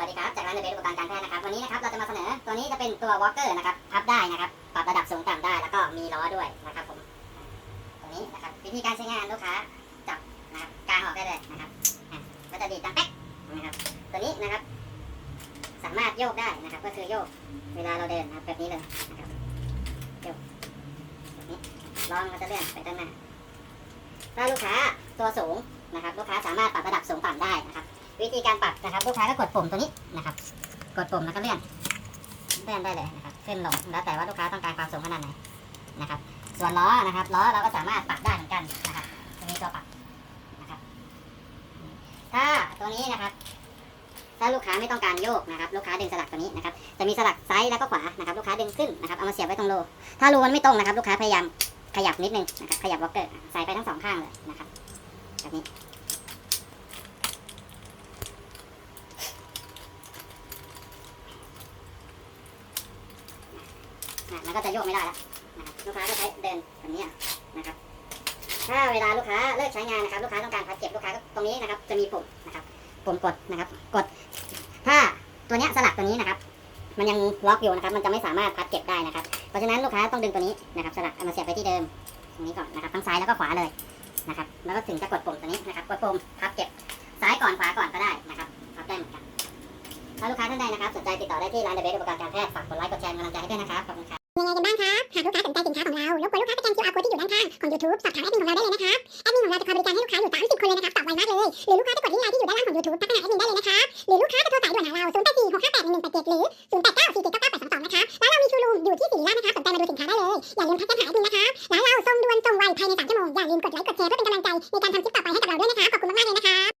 วัสดีครับจากร้านเดอะเบสอุปกรณ์การแพทย์นะครับวันนี้นะครับเราจะมาเสนอตัวนี้จะเป็นตัววอล์กเกอร์นะครับพับได้นะครับปรับระดับสูงต่ำได้แล้วก็มีล้อด้วยนะครับผมตัวนี้นะครับวิธีการใช้งานลูกค้าจับนะครับกางออกได้เลยนะครับก็จะดีดดังแป๊กนะครับตัวนี้นะครับ สามารถโยกได้นะครับ ก็คือโยกเวลาเราเดินนะครับแบบนี้เลยนะครับโยกแบบนี้ล้อมันจะเลื่อนไปด้านหน้าถ้าลูกค้าตัวสูงนะครับ ลูกค้าสามารถ วิธีการปรับนะครับ ลูกค้าก็กดปุ่มตัวนี้นะครับ กดปุ่มแล้วก็เลื่อนเลื่อนได้เลยนะครับขึ้นลงแล้วแต่ว่าลูกค้าต้องการความสูงขนาดไหนนะครับ ส่วนล้อนะครับล้อเราก็สามารถปรับได้เหมือนกันนะครับจะมีตัวปรับนะครับ ถ้าตัวนี้นะครับ ถ้าลูกค้าไม่ต้องการโยกนะครับ ลูกค้าดึงสลักตัวนี้นะครับ จะมีสลักซ้ายแล้วก็ขวานะครับ ลูกค้าดึงขึ้นนะครับเอามาเสียบไว้ตรงโล ถ้ารูมันไม่ตรงนะครับ ลูกค้าพยายามขยับนิดนึงนะครับขยับวอลเกอร์ใส่ไปทั้งสองข้างเลยนะครับแบบนี้ นะมันก็จะโยกไม่ได้แล้วนะครับลูกค้าก็ใช้เดินแบบนี้นะครับ ถ้าเวลาลูกค้าเลิกใช้งานนะครับ ลูกค้าต้องการพับเก็บลูกค้าก็ตรงนี้นะครับ จะมีปุ่มนะครับปุ่มกดนะครับ กด ถ้าตัวเนี้ยสลักตัวนี้นะครับ มันยังล็อกอยู่นะครับ มันจะไม่สามารถพับเก็บได้นะครับ เพราะฉะนั้นลูกค้าต้องดึงตัวนี้นะครับ สลักเอามาเสียบไปที่เดิมตรงนี้ก่อนนะครับทั้งซ้ายแล้วก็ขวาเลยนะครับ แล้วก็ถึงจะกดปุ่มตัวนี้นะครับ กดปุ่มพับเก็บซ้ายก่อนขวาก่อนก็ได้ นะครับ สนใจติดต่อได้ที่ร้านเดเบสอุปกรณ์การแพทย์ ฝากกดไลค์ กดแชร์กำลังใจให้ด้วยนะครับ ขอบคุณครับยังไงกันบ้างครับ หากลูกค้าสนใจสินค้าของเรา รบกวนลูกค้าสแกน QR code ที่อยู่ด้านข้าง ของ YouTube สอบถามแอดมินของเราได้เลยนะครับ แอดมินของเราจะคอยบริการให้ลูกค้าอยู่ 30 คนเลยนะครับ ตอบไวมากเลย หรือลูกค้าจะกดลิงก์ไลน์ที่อยู่ด้านล่างของ YouTube ทักไาแอดมินได้เลยนะครับ หรือลูกค้าจะโทรสายด่วนหาเรา 0846581187 หรือ 0 8 9 4 9 9 8 2 2 นะครับร้าเรามีชูรูมอยู่ที่สี่าชนะครับสนใจมาดูสินค้าได้เลย อย่าลืมทักแชทหาแอดมินนะครับร้าเราส่งด่วนส่งไวภายใน3ชั่วโมงอย่าลืมกดไลค์กดแชร์เพื่อเป็นกำลังใจในการทำคลิปต่อไปให้กับเราด้วยนะครับขอบคุณมากๆเลยนะครับ